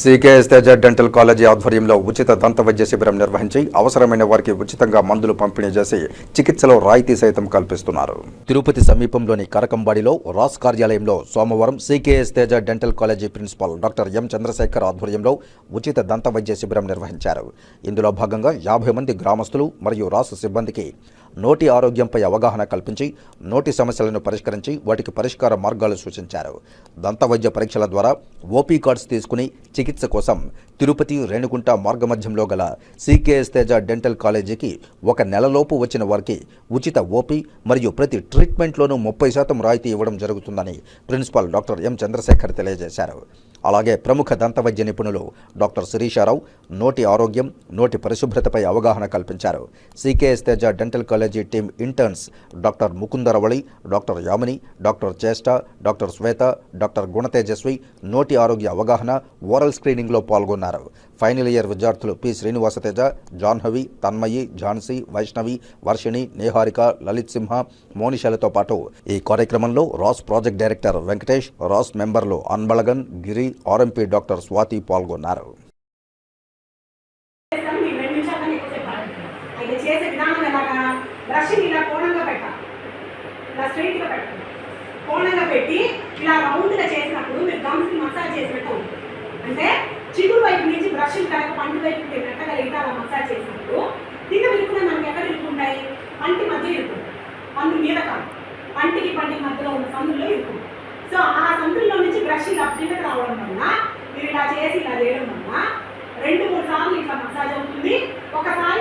CKS Teja dental college ఆధ్వర్యంలో ఉచిత దంత వైద్య శిబిరం నిర్వహించి అవసరమైన వారికి ఉచితంగా మందులు పంపిణీ చేసి చికిత్సలో రాయితీ సైతం కల్పిస్తున్నారు. తిరుపతి సమీపంలోని కరకంబాడిలో రాస్ కార్యాలయంలో సోమవారం CKS Teja dental college principal doctor M Chandrashekar ఆధ్వర్యంలో ఉచిత దంత వైద్య శిబిరం నిర్వహించారు. ఇందులో భాగంగా యాభై మంది గ్రామస్తులు మరియు రాసు సిబ్బందికి నోటి ఆరోగ్యంపై అవగాహన కల్పించి నోటి సమస్యలను పరిష్కరించి వాటికి పరిష్కార మార్గాలు సూచించారు. దంత వైద్య పరీక్షల ద్వారా ఓపీ కార్డ్స్ తీసుకుని చికిత్స కోసం తిరుపతి రేణుగుంట మార్గమధ్యంలో గల సీకేఎస్ తేజ డెంటల్ కాలేజీకి ఒక నెలలోపు వచ్చిన వారికి ఉచిత ఓపీ మరియు ప్రతి ట్రీట్మెంట్లోనూ ముప్పై శాతం రాయితీ ఇవ్వడం జరుగుతుందని ప్రిన్సిపాల్ డాక్టర్ ఎం చంద్రశేఖర్ తెలియజేశారు. అలాగే ప్రముఖ దంతవైద్య నిపుణులు డాక్టర్ శిరీషారావు నోటి ఆరోగ్యం నోటి పరిశుభ్రతపై అవగాహన కల్పించారు. CKS Teja dental college team interns doctor Mukundaravali doctor Yamini doctor Cheshta doctor Shweta doctor Gunatejaswi నోటి ఆరోగ్య అవగాహన ఓరల్ స్క్రీనింగ్లో పాల్గొన్నారు. ఫైనల్ ఇయర్ విద్యార్థులు పి. శ్రీనివాసతేజ జాహ్నవి తన్మయి ఝాన్సీ వైష్ణవి వర్షిణి నేహారిక లలిత్ సింహ మోనిషలతో పాటు ఈ కార్యక్రమంలో రాస్ ప్రాజెక్ట్ డైరెక్టర్ వెంకటేష్ రాస్ మెంబర్లు అన్బళగన్ గిరి ఆర్ఎంపీ డాక్టర్ స్వాతి పాల్గొన్నారు. కోణంగా పెట్టి ఇలా రౌండ్గా చేసి గమ్స్ని మసాజ్ చేసినట్టు అంటే చిగురు వైపు నుంచి బ్రష్ కనుక పంటి వైపు పెట్టగలిగితే అలా మసాజ్ చేసినప్పుడు కింద విరుకున్న మనకి ఎక్కడ ఇరుకుంటాయి పంటి మధ్య ఇరుకుంటాయి పండు మీద కాదు. పంటికి పంటికి మధ్యలో ఉన్న సందుల్లో ఇరుకుంటాయి సో ఆ సందుల్లో నుంచి బ్రష్ ఇలా కిందకి రావడం వల్ల మీరు ఇలా చేసి ఇలా చేయడం వల్ల రెండు మూడు సార్లు ఇట్లా మసాజ్ అవుతుంది. ఒకసారి